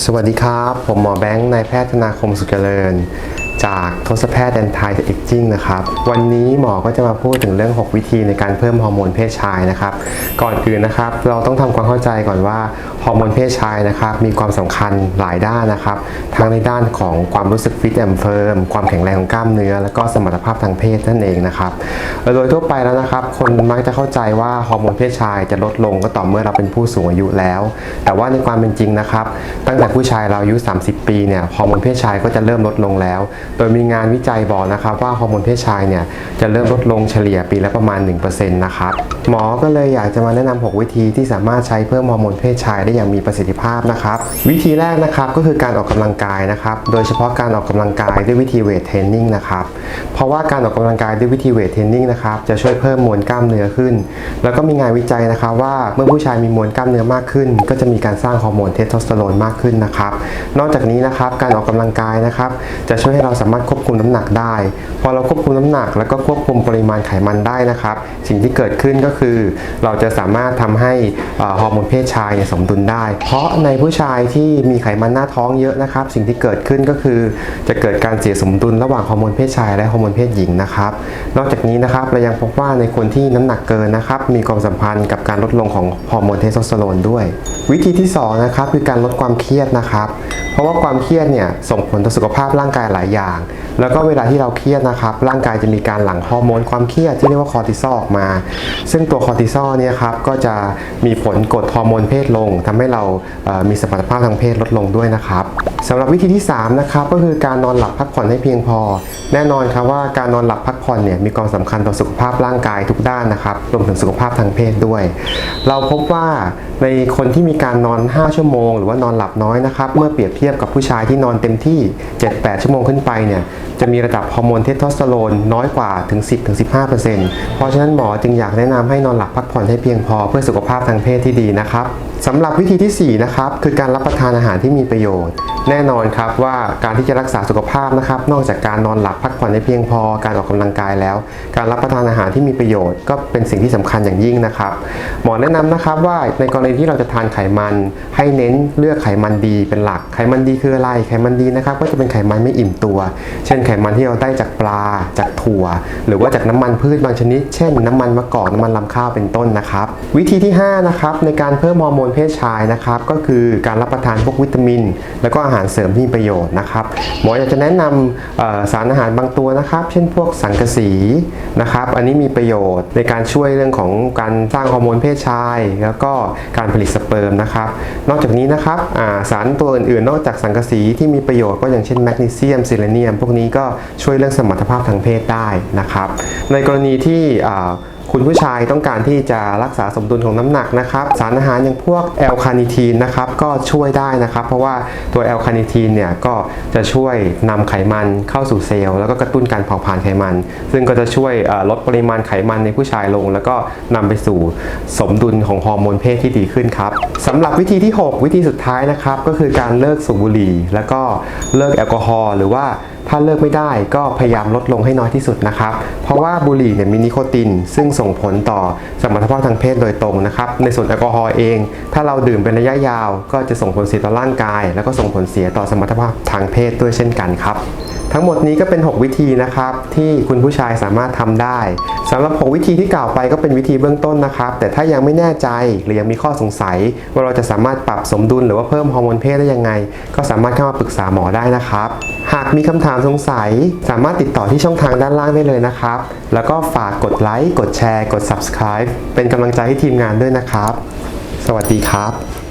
สวัสดีครับ ผมหมอแบงค์นายแพทย์ธนาคมสุขเจริญ จากทศแพทย์แอนทายเอ็กจิ้งนะครับ วันนี้หมอก็จะมาพูดถึงเรื่อง 6 วิธีในการเพิ่มฮอร์โมนเพศชายนะครับ ก่อนอื่นนะครับ เราต้องทำความเข้าใจก่อนว่าฮอร์โมนเพศชายนะครับมีความสำคัญหลายด้านนะครับ ทั้งในด้านของความรู้สึกฟิตแอนด์เฟิร์มความแข็งแรงของกล้ามเนื้อ แล้วก็สมรรถภาพทางเพศนั่นเองนะครับโดยทั่วไปแล้วนะครับ คนมักจะเข้าใจว่าฮอร์โมนเพศชายจะลดลงก็ต่อเมื่อเราเป็นผู้สูงอายุแล้ว แต่ว่าในความเป็นจริงนะครับ ตั้งแต่ผู้ชายเราอายุ 30 ปีเนี่ยฮอร์โมนเพศชายก็จะเริ่มลดลงแล้วโดยมีงานวิจัยบอกนะครับว่าฮอร์โมนเพศชายเนี่ยจะเริ่มลดลงเฉลี่ยปีละประมาณ 1%นะครับหมอก็เลยอยากจะมาแนะนำ6วิธีที่สามารถใช้เพิ่มฮอร์โมนเพศชายได้อย่างมีประสิทธิภาพนะครับ วิธีแรกนะครับก็คือการออกกำลังกายนะครับ โดยเฉพาะการออกกำลังกายด้วยวิธีเวทเทรนนิ่งนะครับ เพราะว่าการออกกำลังกายด้วยวิธีเวทเทรนนิ่งนะครับจะช่วยเพิ่มมวลกล้ามเนื้อขึ้น แล้วก็มีงานวิจัยนะครับว่าเมื่อผู้ชายมีมวลกล้ามเนื้อมากขึ้น ก็จะมีการสร้างฮอร์โมนเทสโทสเตอโรนมากขึ้นนะครับ นอกจากนี้นะครับการออกกำลังกายนะครับจะช่วยให้เราสามารถควบคุมน้ำหนักได้ พอเราควบคุมน้ำหนัก แล้วก็ควบคุมปริมาณไขมันได้นะครับ สิ่งที่เกิดขึ้นก็คือ เราจะสามารถทำให้ฮอร์โมนเพศชายยสมดุลได้ เพราะในผู้ชายที่มีไขมันหน้าท้องเยอะนะครับ สิ่งที่เกิดขึ้นก็คือ จะเกิดการเสียสมดุลระหว่างฮอร์โมนเพศชายและฮอร์โมนเพศหญิงนะครับ นอกจากนี้นะครับเรายังพบว่าในคนที่น้ำหนักเกินนะครับ มีความสัมพันธ์กับการลดลงของฮอร์โมนเทสโทสเตอโรนด้วย วิธีที่สองนะครับคือการลดความเครียดนะครับ เพราะว่าความเครียดเนี่ยส่งผลต่อสุขภาพร่างกายหลายอย่างแล้วก็เวลาที่เราเครียดนะครับร่างกายจะมีการหลั่งฮอร์โมนความเครียดที่เรียกว่าคอร์ติซอลออกมา ซึ่งตัวคอร์ติซอลเนี่ยครับก็จะมีผลกดฮอร์โมนเพศลงทำให้เรามีสมรรถภาพทางเพศลดลงด้วยนะครับสำหรับวิธีที่สามนะครับก็คือการนอนหลับพักผ่อนให้เพียงพอ แน่นอนครับว่าการนอนหลับพักผ่อนเนี่ยมีความสำคัญต่อสุขภาพร่างกายทุกด้านนะครับรวมถึงสุขภาพทางเพศด้วย เราพบว่าในคนที่มีการนอน 5 ชั่วโมง หรือว่านอนหลับน้อยนะครับเมื่อเปรียบเทียบกับผู้ชายที่นอนเต็มที่ 7-8 ชั่วโมงขึ้นไปไปเนี่ยจะมีระดับฮอร์โมนเทสโทสเตอโรนน้อยกว่าถึง 10-15%เพราะฉะนั้นหมอจึงอยากแนะนำให้นอนหลับพักผ่อนให้เพียงพอเพื่อสุขภาพทางเพศที่ดีนะครับสำหรับวิธีที่สี่นะครับ คือการรับประทานอาหารที่มีประโยชน์ แน่นอนครับว่าการที่จะรักษาสุขภาพนะครับ นอกจากการนอนหลับพักผ่อนให้เพียงพอการออกกำลังกายแล้ว การรับประทานอาหารที่มีประโยชน์ ก็เป็นสิ่งที่สำคัญอย่างยิ่งนะครับหมอแนะนำนะครับว่าในกรณีที่เราจะทานไขมัน ให้เน้นเลือกไขมันดีเป็นหลัก ไขมันดีคืออะไรไขมันดีนะครับ ก็จะเป็นไขมันไม่อิ่มตัวเช่นไขมันที่เราได้จากปลา จากถั่ว หรือว่าจากน้ำมันพืชบางชนิด เช่น น้ำมันมะกอกน้ำมันลำข้าวเป็นต้นนะครับ วิธีที่ 5 นะครับในการเพิ่มฮอร์โมนเพศชายนะครับก็คือการรับประทานพวกวิตามิน แล้วก็อาหารเสริมที่มีประโยชน์นะครับหมออยากจะแนะนำเอ่อสารอาหารบางตัวนะครับ เช่นพวกสังกะสีนะครับ อันนี้มีประโยชน์ในการช่วยเรื่องของการสร้างฮอร์โมนเพศชาย แล้วก็การผลิตสเปิร์มนะครับ นอกจากนี้นะครับาสารตัวอื่นๆ นอกจากสังกะสีที่มีประโยชน์ก็อย่างเช่นแมกนีเซียมซิเลเนียม พวกนี้ก็ช่วยเรื่องสมรรถภาพทางเพศได้นะครับ ในกรณีที่ คุณผู้ชายต้องการที่จะรักษาสมดุลของน้ำหนักนะครับ สารอาหารอย่างพวกแอลคาเนิทีนนะครับก็ช่วยได้นะครับ เพราะว่าตัวแอลคาเนิทีนเนี่ยก็จะช่วยนำไขมันเข้าสู่เซลล์แล้วก็กระตุ้นการเผาผลาญไขมัน ซึ่งก็จะช่วยลดปริมาณไขมันในผู้ชายลง แล้วก็นำไปสู่สมดุลของฮอร์โมนเพศที่ดีขึ้นครับสำหรับวิธีที่ 6 วิธีสุดท้ายนะครับก็คือการเลิกสูบบุหรี่ แล้วก็เลิกแอลกอฮอล์หรือว่า ถ้าเลิกไม่ได้ก็พยายามลดลงให้น้อยที่สุดนะครับ เพราะว่าบุหรี่เนี่ยมีนิโคติน ซึ่งส่งผลต่อสมรรถภาพทางเพศโดยตรงนะครับ ในส่วนแอลกอฮอล์เอง ถ้าเราดื่มเป็นระยะยาว ก็จะส่งผลเสียต่อร่างกาย แล้วก็ส่งผลเสียต่อสมรรถภาพทางเพศด้วยเช่นกันครับ ทั้งหมดนี้ก็เป็น 6 วิธีนะครับที่คุณผู้ชายสามารถทำได้สำหรับ 6 วิธีที่กล่าวไปก็เป็นวิธีเบื้องต้นนะครับ แต่ถ้ายังไม่แน่ใจหรือยังมีข้อสงสัย ว่าเราจะสามารถปรับสมดุลหรือว่าเพิ่มฮอร์โมนเพศได้ยังไง ก็สามารถเข้ามาปรึกษาหมอได้นะครับ หากมีคำถามสงสัย สามารถติดต่อที่ช่องทางด้านล่างได้เลยนะครับ แล้วก็ฝากกดไลค์กดแชร์ กด subscribe เป็นกำลังใจให้ทีมงานด้วยนะครับ สวัสดีครับ